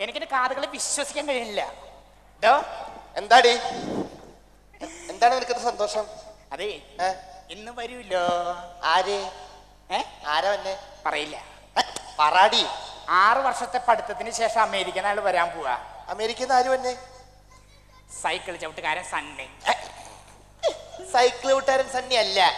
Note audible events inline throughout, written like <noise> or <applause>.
എനിക്കെന്റെ കാതുകളെ വിശ്വസിക്കാൻ കഴിയുന്നില്ല. ഡോ എന്താടി? എന്താണ് നിനക്ക് സന്തോഷം? അതെ? ഇന്ന് വരൂല്ലോ ആര്? ഏ? ആരാ വന്നെ? പറയില്ല. പറാടി. ആറ് വർഷത്തെ പഠിത്തത്തിന് ശേഷം അമേരിക്കൻ ആൾ വരാൻ പോവാ. അമേരിക്കൻ ആര് വന്നെ? സൈക്കിൾ ചവിട്ടുകാരൻ സണ്ണി. സൈക്കിൾ ചവിട്ടുകാരൻ സണ്ണി അല്ല.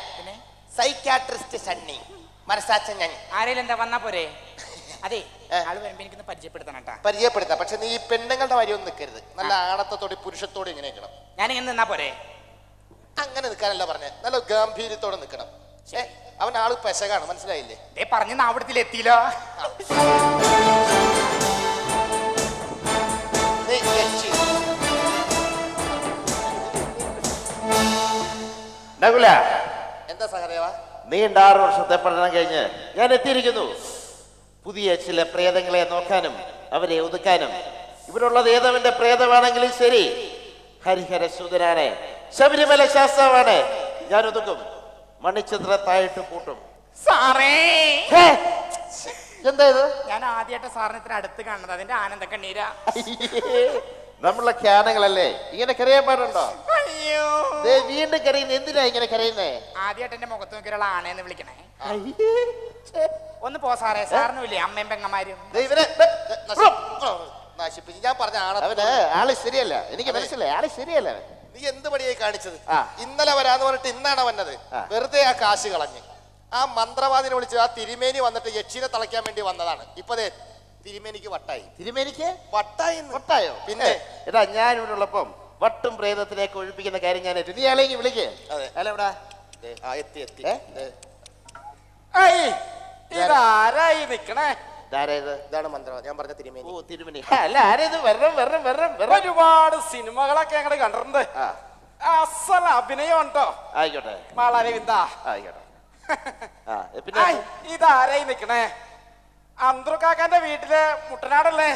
സൈക്കാട്രിസ്റ്റ് സണ്ണി. മനസ്സാച്ചൻ ഞാൻ. ആരെങ്കിലും എന്താ വന്നാ പോരെ? <laughs> അതെ? ആൾ വരുമ്പോ എനിക്കൊന്ന് പരിചയപ്പെടുത്തണം കേട്ടാ. പരിചയപ്പെടുത്താം. പക്ഷെ നീ ഈ പെണ്ണുങ്ങളുടെ ഒന്നും നിൽക്കരുത്. നല്ല ആണത്തോടെ പുരുഷത്തോടെ ഇങ്ങനെ നിൽക്കണം. ഞാൻ ഞാനിങ്ങനെ നിന്നാ പോരെ? അങ്ങനെ നിൽക്കാനല്ല പറഞ്ഞേ. നല്ല ഗാംഭീര്യത്തോടെ നിൽക്കണം. ഏ അവൻ ആൾ പെശകാണ്. മനസ്സിലായില്ലേ? ദേ പറഞ്ഞ് നാവിടത്തിൽ എത്തിയില്ലോ. നീ യക്ഷി. നകുല. എന്താ സഹദേവ? നീ ആറ് വർഷത്തെ പഠനം കഴിഞ്ഞ് ഞാൻ എത്തിയിരിക്കുന്നു. പുതിയ ചില പ്രേതങ്ങളെ നോക്കാനും അവരെ ഒതുക്കാനും. ഇവിടുള്ളത് ഏതവന്റെ പ്രേതമാണെങ്കിലും ശരി. ഹരിഹര സൂതനാണ് ശബരിമല ശാസ്ത്രമാണ്. ഞാൻ ഒതുക്കും. മണിച്ചിത്രത്തായിട്ട് കൂട്ടും സാറേ! എന്താ ഇത് ഞാൻ ആദ്യമായിട്ട് സാറിന് ഇത്ര അടുത്ത് കാണുന്നത്. അതിന്റെ ആനന്ദ കണ്ണീരാ. നമ്മളെ ക്യാനകളല്ലേ ഇങ്ങനെ കരയാൻ പാടുണ്ടോ? അയ്യോ. ദേ വീണ്ടും കരയുന്നത് എന്തിനാ ഇങ്ങനെ കരയുന്നേ? ആദ്യമായിട്ട് എന്റെ മുഖത്ത് നോക്കിയുള്ള ആണേന്ന് വിളിക്കണേ. ഒന്ന് പോ സാറേ. സാറിനും ഇല്ലേ അമ്മയും പെങ്ങന്മാരും. ദേ ഇവനെ ദേ, നശി- നശിപ്പിച്ച്. ഞാൻ പറഞ്ഞ ആണ അവന് ആൾ ശരിയല്ല. എനിക്ക് മനസ്സിലായി. ആൾ ശരിയല്ല അവൻ. നീ എന്ത് പണിയായി കാണിച്ചത്? ആ. ഇന്നലെ വരാന്ന് പറഞ്ഞിട്ട് ഇന്നാണ് വന്നത്. ആ. വെറുതെ ആ കാശ് കളഞ്ഞ്. ആ മന്ത്രവാദിനെ വിളിച്ച് ആ തിരുമേനി വന്നിട്ട് യക്ഷിനെ തളയ്ക്കാൻ വേണ്ടി വന്നതാണ്. ഇപ്പൊ ദേ തിരുമേനിക്ക് വട്ടായി. തിരുമേനിക്ക് വട്ടായി വട്ടായോ? പിന്നെ? ഇതാ എടാ ഞാൻ ഇവിടെ ഉള്ളപ്പം വട്ടും പ്രേതത്തിലേക്ക് ഒഴിപ്പിക്കുന്ന കാര്യം ഞാൻ ഏറ്റു. നീ ആളെങ്കിൽ വിളിക്ക്. അതെ. അല്ല എവിടാ? ദേ, എത്തി എത്തി. ഇതാരായി നിക്കണേ? ഇതാണ് മന്ത്രവാദം. ഞാൻ പറഞ്ഞ ഓ തിരുമേനി. തിരുമേനി <laughs> അല്ല ആരേത് വെറും വെറും വെറും വെറും. ഒരുപാട് സിനിമകളൊക്കെ ഞങ്ങൾ കണ്ടിട്ടുണ്ട്. ആ. അസൽ അഭിനയം ഉണ്ടോ? ആയിക്കോട്ടെ. മാളാരവിന്ദ. ആയിക്കോട്ടെ. <laughs> ആ ഏ, പിന്നെ ഇതാരായി നിക്കണേ? അന്ത്രു വീട്ടിൽ വീട്ടിലെ മുട്ടനാടല്ലേ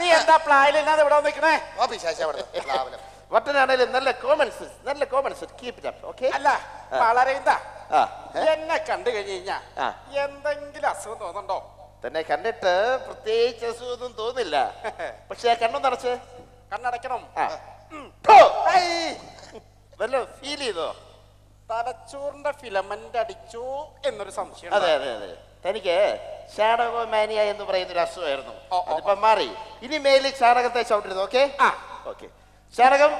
നീ എന്താ പ്ലായിലില്ലാതെ ഇവിടെ നിക്കണേ ഓ അവിടെ. വട്ടനാണേലും നല്ല കോമൺ സെൻസ് നല്ല common sense keep it up okay അല്ല വളരെ? എന്നെ കണ്ടു കഴിഞ്ഞു. എന്തെങ്കിലും അസുഖം തോന്നുന്നുണ്ടോ? തന്നെ കണ്ടിട്ട് പ്രത്യേകിച്ച് അസുഖമൊന്നും തോന്നില്ല. <laughs> പക്ഷെ കണ്ണൊന്നടച്ച് കണ്ണു നിറച്ച് കണ്ണടയ്ക്കണം. ആ. ഓ, ഐ. വല്ല ഫീൽ ചെയ്തോ? തലച്ചോറിന്റെ ഫിലമെന്റ് അടിച്ചു എന്നൊരു സംശയം അതെ അതെ അതെ. തനിക്ക് ചാണകോമാനിയ എന്ന് പറയുന്ന ഒരു അസുഖമായിരുന്നു അതിപ്പം മാറി. ഇനി മേലിൽ ചാണകത്തെ ചവിട്ടരുത് ഓക്കെ. ഓക്കെ. ചാണകം?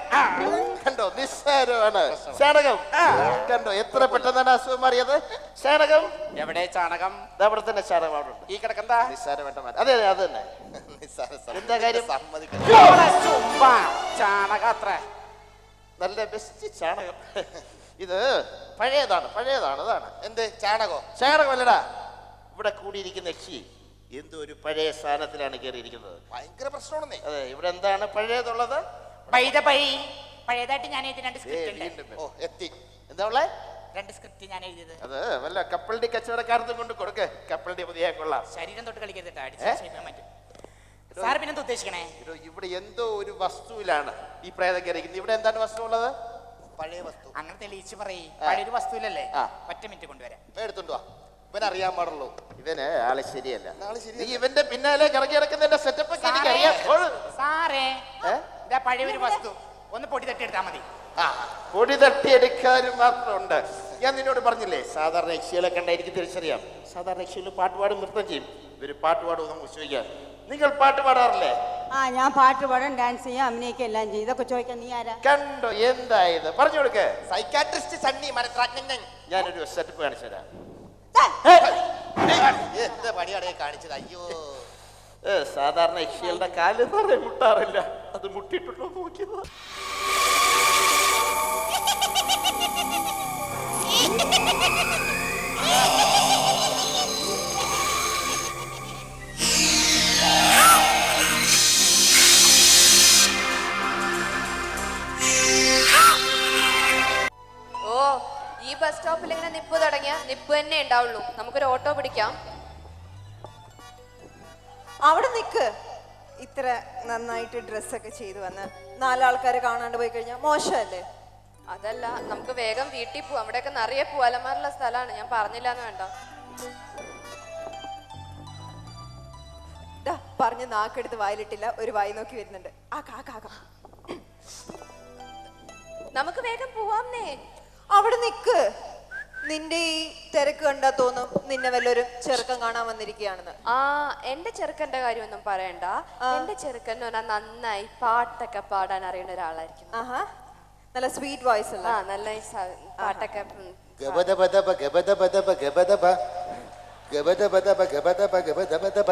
കണ്ടോ നിസ്സാരമാണ്. ചാണകം? കണ്ടോ എത്ര പെട്ടെന്നാണ് അസുഖം മാറിയത്? ചാണകം? എവിടെ ചാണകം? അവിടെ തന്നെ ചാണകം അവിടെ ഉണ്ട്. ഈ കിടക്കണ്ട നിസ്സാരമായിട്ട് മാറി. അതെ അതെ അത് തന്നെ. എന്താ കാര്യം? ചാണകം അത്ര. നല്ല ബെസ്റ്റ് ചാണകം. ഇത് പഴയതാണ് പഴയതാണ് അതാണ്. എന്ത്? ചാണകോ? ചാണകമല്ലടാ. ഇവിടെ കൂടിയിരിക്കുന്ന യക്ഷി എന്തോ ഒരു പഴയ സ്ഥാനത്തിലാണ് കയറിയിരിക്കുന്നത്. ഭയങ്കര പ്രശ്നമാണെന്നേ. അതെ ഇവിടെ എന്താണ് പഴയതുള്ളത്? പഴയതായിട്ട് ഞാൻ എഴുതി രണ്ട് സ്ക്രിപ്റ്റ് ഉണ്ട്. ഓ എത്തി. എന്താ രണ്ട് സ്ക്രിപ്റ്റ് ഞാൻ എഴുതിയത്. അത് വല്ല കപ്പലിന്റെ കച്ചവടക്കാരത്തും കൊണ്ട് കൊടുക്ക്. കപ്പലിന്റെ പുതിയ കൊള്ളാം. ശരീരം തൊട്ട് കളിക്കരുത് സാർ ഉദ്ദേശിക്കണേ? ഇവിടെ എന്തോ ഒരു വസ്തുവിലാണ് ഈ പ്രേതം കയറിയിരിക്കുന്നത്. ഇവിടെ എന്താണ് വസ്തു ഉള്ളത് പഴയ വസ്തു. അങ്ങനെ തെളിയിച്ച് പറയും. പഴയൊരു വസ്തുവിലല്ലേ. ഒറ്റ മിനിറ്റ് കൊണ്ടുവരാം. എടുത്തോണ്ട് അറിയാൻ പാടുള്ളൂ. ഇവന് ആൾ ശരിയല്ല. ആൾ ശരിയല്ല. നീ ഇവന്റെ പിന്നാലെ കറങ്ങി നടക്കുന്നതിന്റെ സെറ്റപ്പ് ഒക്കെ സാറേ, എനിക്കറിയാം ഓട്. സാറേ ഏ? ഇതാ പഴയ ഒരു വസ്തു. ഒന്ന് പൊടി തട്ടി എടുത്താൽ മതി. ആ, പൊടി തട്ടിയെടുക്കാനും മാത്രമുണ്ട്. ഞാൻ നിന്നോട് പറഞ്ഞില്ലേ സാധാരണ യക്ഷികളെ കണ്ട എനിക്ക് തിരിച്ചറിയാം. സാധാരണ യക്ഷികൾ പാട്ടുപാടും നൃത്തം ചെയ്യും. ഇവർ പാട്ടുപാടും നമുക്ക് ചോദിക്കാം. നിങ്ങൾ പാട്ട് പാടാറില്ലേ? ആ ഞാൻ പാട്ട് പാടും ഡാൻസ് ചെയ്യാം അഭിനയിക്കും എല്ലാം ചെയ്യും. ഇതൊക്കെ ചോദിക്കാൻ നീ ആരാ? കണ്ടോ എന്തായത് പറഞ്ഞു കൊടുക്കേ. സൈക്കാട്രിസ്റ്റ് സണ്ണി മനസ്സാജ്ഞൻ ഞാനൊരു സെറ്റപ്പ് കാണിച്ചു തരാം. എന്ത് കാണിച്ചത്? അയ്യോ. സാധാരണ യക്ഷികളുടെ കാൽ നിറയെ മുട്ടാറില്ല. അത് മുട്ടിട്ടുണ്ടോ നോക്കിയത് ഓ ഈ ബസ് സ്റ്റോപ്പിൽ ഇങ്ങനെ നിപ്പ് തുടങ്ങിയ? നിപ്പ് തന്നെ ഉണ്ടാവുള്ളൂ. നമുക്കൊരു ഓട്ടോ പിടിക്കാം. അവിടെ നിൽക്ക് ഇത്ര നന്നായിട്ട് ഡ്രസ്സൊക്കെ ചെയ്തു വന്ന്. നാലാൾക്കാരെ കാണാണ്ട് പോയി കഴിഞ്ഞാൽ മോശമല്ലേ? അതല്ല നമുക്ക് വേഗം വീട്ടിൽ പോവാം. അവിടെയൊക്കെ നിറയെ പൂവാലമാരുള്ള സ്ഥലമാണ്. ഞാൻ പറഞ്ഞില്ല എന്ന് വേണ്ട പറഞ്ഞ് നാക്കെടുത്ത് വായിലിട്ടില്ല. ഒരു വായി നോക്കി വരുന്നുണ്ട്. ആ കാ കാ കാ. നമുക്ക് വേഗം പോവാം അവിടെ നിക്ക്. നിന്റെ ഈ തിരക്ക് കണ്ടാ തോന്നും നിന്നെ വല്ലൊരു ചെറുക്കം കാണാൻ വന്നിരിക്കുകയാണെന്ന്. ആ എന്റെ ചെറുക്കന്റെ കാര്യമൊന്നും പറയണ്ട. എന്റെ ചെറുക്കൻ എന്ന് പറഞ്ഞാൽ നന്നായി പാട്ടൊക്കെ പാടാൻ അറിയുന്ന ഒരാളായിരിക്കും. ആഹാ. നല്ല സ്വീറ്റ് വോയിസ് ആ അല്ല നല്ല സ- പാട്ടൊക്കെ ഉം, ഗബദബദബ ഗബദബദബ ഗബദബ. ഗബദബദബ ഗബദബ ഗബദബദബ.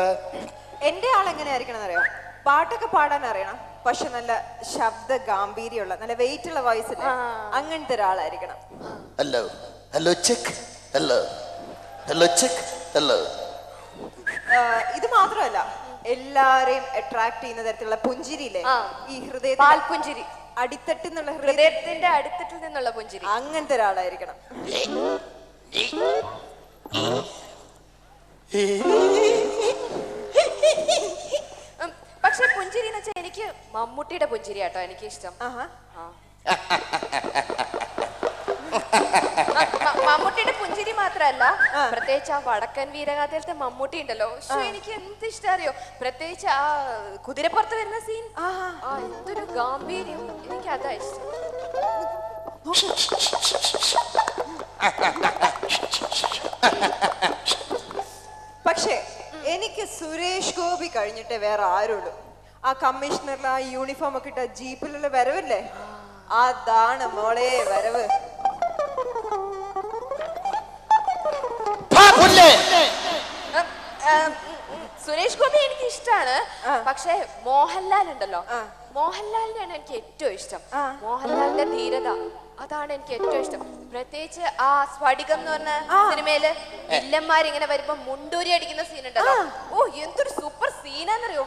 എന്റെ ആൾ ആയിരിക്കണം അറിയാം പാട്ടൊക്കെ പാടാൻ അറിയണം. പക്ഷെ നല്ല ശബ്ദ ഗാംഭീര്യമുള്ള നല്ല വെയിറ്റ് ഉള്ള വോയിസ് ഇല്ലേ അങ്ങനത്തെ ഒരാളായിരിക്കണം. Hello hello check hello hello check hello ഇത് മാത്രമല്ല എല്ലാരെയും അട്രാക്ട് ചെയ്യുന്ന തരത്തിലുള്ള പുഞ്ചിരിയില്ലേ? ആ. ഈ ഹൃദയ പാൽപുഞ്ചിരി. അടിത്തട്ടിൽ നിന്നുള്ള ഹൃദയ ഹൃദയത്തിന്റെ അടിത്തട്ടിൽ നിന്നുള്ള പുഞ്ചിരി. അങ്ങനത്തെ ഒരാളായിരിക്കണം. ഉം, പക്ഷെ പുഞ്ചിരി എന്ന് വെച്ചാൽ എനിക്ക് മമ്മൂട്ടിയുടെ പുഞ്ചിരി കേട്ടോ എനിക്ക് ഇഷ്ടം ആഹാ മമ്മൂട്ടിയുടെ പുഞ്ചിരി മാത്രല്ല പ്രത്യേകിച്ച് ആ വടക്കൻ വീരഗാഥയിലത്തെ മമ്മൂട്ടി ഉണ്ടല്ലോ. എനിക്ക് എന്ത് ഇഷ്ടം അറിയോ? പ്രത്യേകിച്ച് ആ കുതിരപ്പുറത്ത് വരുന്ന സീൻ ആ. എന്തൊരു ഗാംഭീര്യം. എനിക്ക് അതാ ഇഷ്ടം. പക്ഷേ എനിക്ക് സുരേഷ് ഗോപി കഴിഞ്ഞിട്ട് വേറെ ആരുള്ളൂ. ആ കമ്മീഷണറിൽ ആ യൂണിഫോം ഒക്കെ ഇട്ട ജീപ്പിലുള്ള വരവില്ലേ? അതാണ് മോളെ വരവ്. സുരേഷ് ഗോപി എനിക്ക് ഇഷ്ടമാണ് പക്ഷെ മോഹൻലാൽ ഉണ്ടല്ലോ മോഹൻലാലിനെയാണ് എനിക്ക് ഏറ്റവും ഇഷ്ടം മോഹൻലാലിന്റെ ധീരത അതാണ് എനിക്ക് ഏറ്റവും ഇഷ്ടം. പ്രത്യേകിച്ച് ആ സ്ഫടികം എന്ന് പറഞ്ഞ സിനിമയിൽ വില്ലന്മാരിങ്ങനെ വരുമ്പോ മുണ്ടൂരി അടിക്കുന്ന സീൻ ഉണ്ടല്ലോ. ഓ എന്തൊരു സൂപ്പർ സീനാന്നറിയോ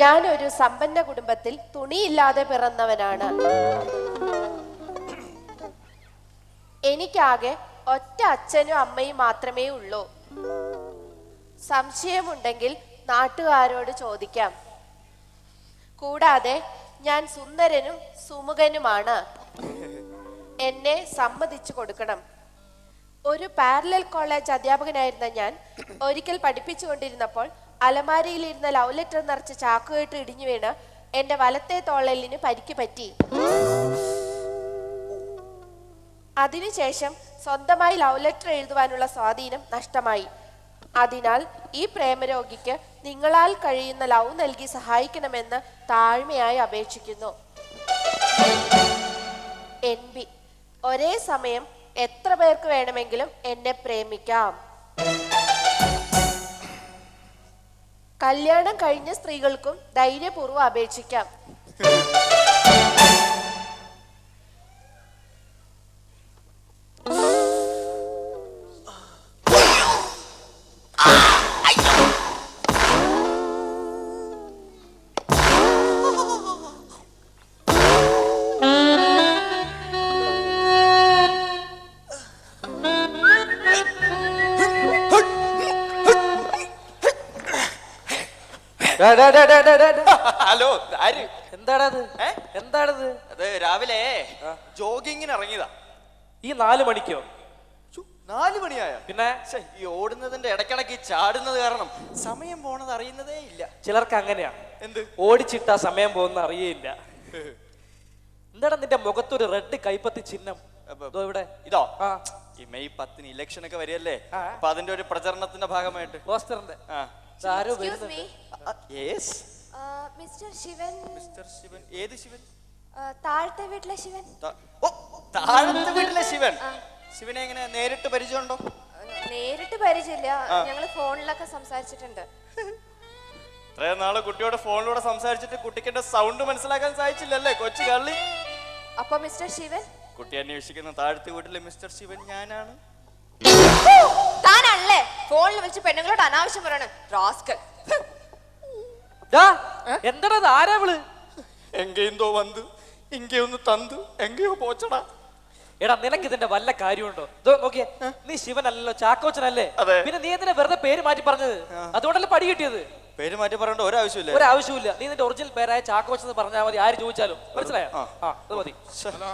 ഞാനൊരു സമ്പന്ന കുടുംബത്തിൽ തുണിയില്ലാതെ പിറന്നവനാണ്. എനിക്കാകെ ഒറ്റ അച്ഛനും അമ്മയും മാത്രമേ ഉള്ളൂ. സംശയമുണ്ടെങ്കിൽ നാട്ടുകാരോട് ചോദിക്കാം. കൂടാതെ ഞാൻ സുന്ദരനും സുമുഖനുമാണ്. എന്നെ സമ്മതിച്ചു കൊടുക്കണം. ഒരു പാരലൽ കോളേജ് അധ്യാപകനായിരുന്ന ഞാൻ ഒരിക്കൽ പഠിപ്പിച്ചുകൊണ്ടിരുന്നപ്പോൾ അലമാരയിലിരുന്ന ലവ് ലെറ്റർ നിറച്ച് ചാക്കുകെട്ട് ഇടിഞ്ഞു വീണ് എന്റെ വലത്തെ തോളലിന് പരിക്ക് പറ്റി. അതിനുശേഷം സ്വന്തമായി ലവ് ലെറ്റർ എഴുതുവാനുള്ള സ്വാധീനം നഷ്ടമായി. അതിനാൽ ഈ പ്രേമരോഗിക്ക് നിങ്ങളാൽ കഴിയുന്ന ലവ് നൽകി സഹായിക്കണമെന്ന് താഴ്മയായി അപേക്ഷിക്കുന്നു. എൻ ബി ഒരേ സമയം എത്ര പേർക്ക് വേണമെങ്കിലും എന്നെ പ്രേമിക്കാം. കല്യാണം കഴിഞ്ഞ സ്ത്രീകൾക്കും ധൈര്യപൂർവം അപേക്ഷിക്കാം. ഹലോ ആര്? എന്താണത്? എന്താണത്? അത് രാവിലെ ജോഗിങ്ങിന് ഇറങ്ങിയതാ. ഈ നാല് മണിക്കോ? നാല് മണിയായ? പിന്നെ? ഈ ഓടുന്നതിന്റെ ഇടയ്ക്കിടയ്ക്ക് ചാടുന്നത് കാരണം സമയം പോണത് അറിയുന്നതേ ഇല്ല. ചിലർക്ക് അങ്ങനെയാ. എന്ത്? ഓടിച്ചിട്ട സമയം പോകുന്ന അറിയേയില്ല. എന്താണ് നിന്റെ മുഖത്തൊരു റെഡ് കൈപ്പത്തി ചിഹ്നം? ഇവിടെ. ഇതോ? ഈ മെയ് പത്തിന് ഇലക്ഷൻ ഒക്കെ വരികയല്ലേ. അപ്പൊ അതിന്റെ ഒരു പ്രചരണത്തിന്റെ ഭാഗമായിട്ട്. പോസ്റ്ററിന്റെ. ആ. മിസ്റ്റർ ശിവൻ. മിസ്റ്റർ ശിവൻ. ഏത് ശിവൻ? താഴത്തെ വീട്ടിലെ ശിവൻ. ഓ താഴത്തെ വീട്ടിലെ ശിവൻ. ശിവനെ എങ്ങനെ നേരിട്ട് പരിചയമുണ്ടോ? നേരിട്ട് പരിചയമില്ല. ഞങ്ങൾ ഫോണിലൊക്കെ സംസാരിച്ചിട്ടുണ്ട്. ഇത്രയും നാളെ കുട്ടിയോട് ഫോണിലൂടെ സംസാരിച്ചിട്ട് കുട്ടിക്കിന്റെ സൗണ്ട് മനസ്സിലാക്കാൻ സാധിച്ചില്ലല്ലേ കൊച്ചു കള്ളി? അപ്പൊ മിസ്റ്റർ ശിവൻ? കുട്ടി അന്വേഷിക്കുന്ന താഴത്തെ വീട്ടിലെ മിസ്റ്റർ ശിവൻ ഞാനാണ്. താനല്ലേ? ഫോണിൽ വിളിച്ച് പെണ്ണുങ്ങളോട് അനാവശ്യം പറയണ. റാസ്കൽ ഡാ, എന്താണത് ആരാ വിൾ എങ്കെന്തോ വന്ന് ഇങ്ങയൊന്ന് തന്ത് എങ്കയോ പോച്ചടാ. എടാ നിനക്ക് ഇതിന്റെ വല്ല കാര്യമുണ്ടോ? നോക്കിയേ നീ ശിവനല്ലല്ലോ ചാക്കോച്ചനല്ലേ. പിന്നെ നീ എന്തിനാ വെറുതെ പേര് മാറ്റി പറഞ്ഞത്? അതുകൊണ്ടല്ലേ പടി കിട്ടിയത്? പേര് മാറ്റി പറയേണ്ട ഒരാവശ്യമില്ല. ഒരാവശ്യമില്ല. നീ നിന്റെ ഒറിജിനൽ പേരായ ചാക്കോച്ചൻ എന്ന് പറഞ്ഞാൽ മതി. ആര് ചോദിച്ചാലും. മനസ്സിലായോ? ആ. അത് മതി. ഹലോ.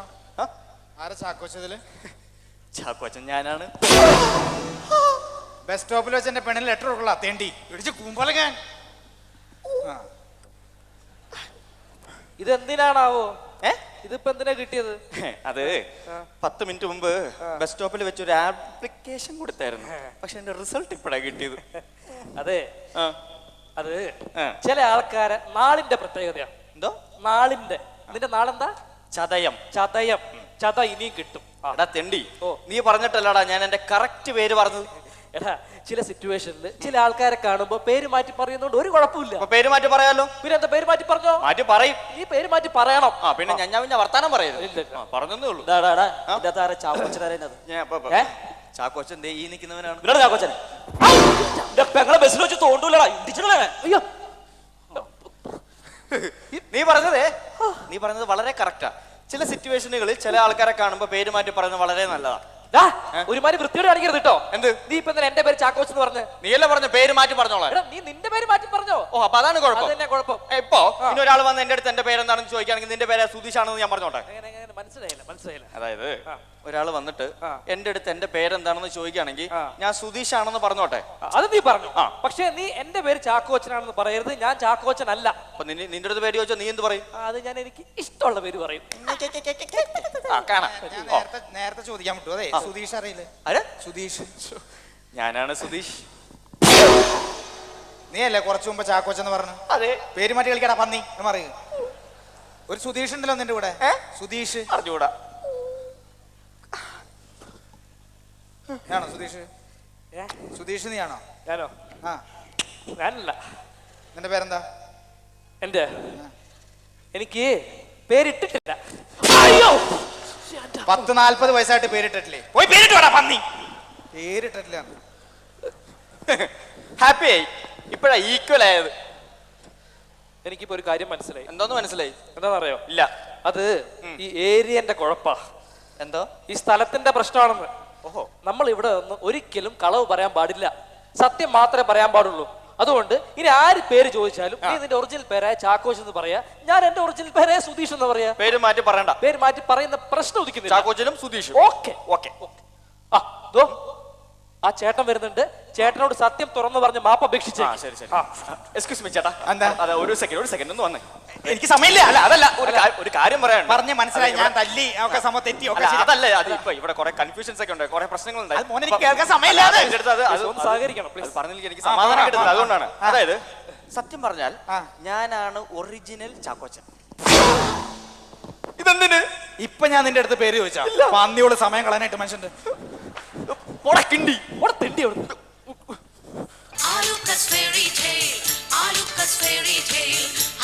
ആരാ ചാക്കോച്ചതിൽ? ചാക്കോച്ചൻ ഞാനാണ്. ബസ് സ്റ്റോപ്പിൽ വെച്ച് എന്റെ പെണ്ണിന് ലെറ്റർ കൊടുക്കല തേണ്ടി. ഇടിച്ച് കൂമ്പലകാൻ ഇതെന്തിനാണാവോ? ഏ? ഇതിപ്പോ എന്തിനാ കിട്ടിയത്? അത് പത്ത് മിനിറ്റ് മുമ്പ് ബസ് സ്റ്റോപ്പിൽ വെച്ച് ഒരു ആപ്ലിക്കേഷൻ കൊടുത്തായിരുന്നു. പക്ഷെ എന്റെ റിസൾട്ട് ഇപ്പഴാ കിട്ടിയത്. അതെ. അത് ചില ആൾക്കാരെ നാളിന്റെ പ്രത്യേകതയാ. എന്തോ? നാളിന്റെ നിന്റെ നാളെന്താ? ചതയം. ചതയം. ചത ഇനിയും കിട്ടും. അടാ എടാ തെണ്ടി. ഓ. നീ പറഞ്ഞിട്ടല്ലടാ ഞാൻ എന്റെ കറക്റ്റ് പേര് പറഞ്ഞത്. എടാ ചില സിറ്റുവേഷനിൽ ചില ആൾക്കാരെ കാണുമ്പോ പേര് മാറ്റി പറയുന്നോണ്ട് ഒരു കുഴപ്പമില്ല അപ്പൊ പേര് മാറ്റി പറയാലോ? പിന്നെ എന്താ പേര് മാറ്റി പറഞ്ഞോ? മാറ്റി പറയും. ഈ പേര് മാറ്റി പറയണം. ആ പിന്നെ ഞാൻ ഞാൻ പിന്നെ വർത്താനം പറയുന്നു ഇല്ല, ഇല്ല. ആ, പറഞ്ഞതേ ഉള്ളൂ. <laughs> ഞാൻ ഇപ്പൊ- ചാക്കോച്ചൻ ഈ നിൽക്കുന്നവനാണ്. പെങ്ങളെ ബസ്സിൽ വെച്ച് തോണ്ടൂലടാ ഇടിച്ചിടലേ അയ്യോ. നീ പറഞ്ഞതേ നീ പറഞ്ഞത് വളരെ കറക്റ്റാ ചില സിറ്റുവേഷനുകളിൽ ചില ആൾക്കാരെ കാണുമ്പോ പേര് മാറ്റി പറയുന്നത് വളരെ നല്ലതാ. ഡാ, ഒരുമാതിരി വൃത്തിയോട് കാണിക്കരുത് കേട്ടോ. എന്ത്? നീ ഇപ്പൊ എന്റെ പേര് ചാക്കോച്ച് എന്ന് പറഞ്ഞ്? നീയല്ലേ പറഞ്ഞ? പേര് മാറ്റി പറഞ്ഞോളാം. എടാ നീ നിന്റെ പേര് മാറ്റി പറഞ്ഞോ? ഓ അപ്പൊ അതാണ് കുഴപ്പം. അത് കുഴപ്പം. ഇപ്പൊ ഇനി ഒരാൾ വന്ന് എന്റെ അടുത്ത് എന്റെ പേരെന്താണെന്ന് ചോദിക്കുകയാണെങ്കിൽ നിന്റെ പേര് സുധീഷാണെന്ന് ഞാൻ പറഞ്ഞോട്ടെ? മനസ്സിലായില്ല മനസ്സിലായില്ല. അതായത് ഒരാൾ വന്നിട്ട്. എന്റെ അടുത്ത് എന്റെ പേരെന്താണെന്ന് ചോദിക്കുകയാണെങ്കിൽ ഞാൻ ഞാൻ സുധീഷാണെന്ന് പറഞ്ഞോട്ടെ? അത് നീ പറഞ്ഞു. ആ. പക്ഷേ നീ എന്റെ പേര് ചാക്കോച്ചനാണെന്ന് പറയരുത് ഞാൻ ചാക്കോച്ചൻ അല്ല നിന്റെ അടുത്ത് പേര് ചോദിച്ചാൽ നീ എന്ത് പറയും? ആ, അത് ഞാൻ എനിക്ക് ഇഷ്ടമുള്ള പേര് പറയും. നേരത്തെ നേരത്തെ ചോദിക്കാൻ പറ്റുമോ അതെ. സുധീഷ് അറിയില്ലേ? ആര്? സുധീഷ്. ഞാനാണ് സുധീഷ്. നീ അല്ലേ കുറച്ചു മുമ്പ് ചാക്കോച്ചെന്ന് പറഞ്ഞു അതെ. പേര് മാറ്റി കളിക്കടാ പന്നി. എന്ന് പറയൂ ഒരു സുധീഷ് ഉണ്ടല്ലോ നിന്റെ കൂടെ? സുധീഷ്. അറിഞ്ഞൂടാ ആണോ സുധീഷ്? ഏ? സുധീഷ് നീ ആണോ ഞാനോ? ആ. ഞാനല്ല. നിന്റെ പേരെന്താ? എന്റെ? എനിക്ക് പേരിട്ടിട്ടില്ല. അയ്യോ! പത്ത് നാല്പത് വയസ്സായിട്ട് പേരിട്ടിട്ടില്ലേ? പോയി പേരിട്ട് വേടാ പന്നി. പേരിട്ടിട്ടില്ല. ഹാപ്പി ആയി ഇപ്പഴാ ഈക്വൽ ആയത് എനിക്കിപ്പോ ഒരു കാര്യം മനസ്സിലായി. എന്തോന്ന് മനസ്സിലായി? എന്താണെന്നറിയോ? ഇല്ല. അത് ഈ ഏരിയന്റെ കുഴപ്പാ. എന്തോ? ഈ സ്ഥലത്തിന്റെ പ്രശ്നമാണെന്ന്. ഓഹോ. നമ്മൾ ഇവിടെ നിന്ന് ഒരിക്കലും കളവ് പറയാൻ പാടില്ല. സത്യം മാത്രമേ പറയാൻ പാടുള്ളൂ. അതുകൊണ്ട് ഇനി ആര് പേര് ചോദിച്ചാലും നീ നിന്റെ ഒറിജിനൽ പേരായ ചാക്കോച്ച് എന്ന് പറയാ. ഞാൻ എന്റെ ഒറിജിനൽ പേരായ സുധീഷ് എന്ന് പറയാ. പേര് മാറ്റി പറയണ്ട. പേര് മാറ്റി പറയുന്ന പ്രശ്നം ഉദിക്കുന്നില്ല. ചാക്കോച്ചനും സുധീഷും. ഓക്കെ. ഓക്കെ. ആ ആ ചേട്ടൻ വരുന്നുണ്ട്. ചേട്ടനോട് സത്യം തുറന്നു പറഞ്ഞ് മാപ്പ് അപേക്ഷിച്ചു. ആ ശരി ശരി. എക്സ്ക്യൂസ് മീ ചേട്ടാ. എന്താ? അതെ ഒരു സെക്കൻഡ് ഒരു സെക്കൻഡ് ഒന്ന് വന്നേ. എനിക്ക് സമയമില്ല. അല്ല അതല്ല ഒരു കാ- ഒരു കാര്യം പറയാനുണ്ട്. പറഞ്ഞ് മനസ്സിലായി. ഞാൻ തല്ലി ഒക്കെ സമ തെറ്റി ഒക്കെ അല്ല, ശരി. അതല്ല അത് ഇപ്പൊ ഇവിടെ കുറെ കൺഫ്യൂഷൻസ് ഒക്കെ ഉണ്ട്. കുറെ പ്രശ്നങ്ങളുണ്ട് അത് മോനെ എനിക്ക് കേൾക്കാൻ സമയമില്ല. അത്. എന്റെ അടുത്ത് അത് അത് ഒന്ന് സഹകരിക്കണം, please. അത് പറഞ്ഞില്ലെങ്കിൽ എനിക്ക് ആ, സമാധാനം പറ. അതുകൊണ്ടാണ്. ആ. അതായത് സത്യം പറഞ്ഞാൽ ആ. ഞാനാണ് ഒറിജിനൽ ചാക്കോച്ചൻ. ഇതെന്തിന്? ഇപ്പൊ ഞാൻ നിന്റെ അടുത്ത് പേര് ചോദിച്ചാ. പന്നിയോട് സമയം കളയാനായിട്ട് മനുഷ്യന്റെ തെണ്ടി tale.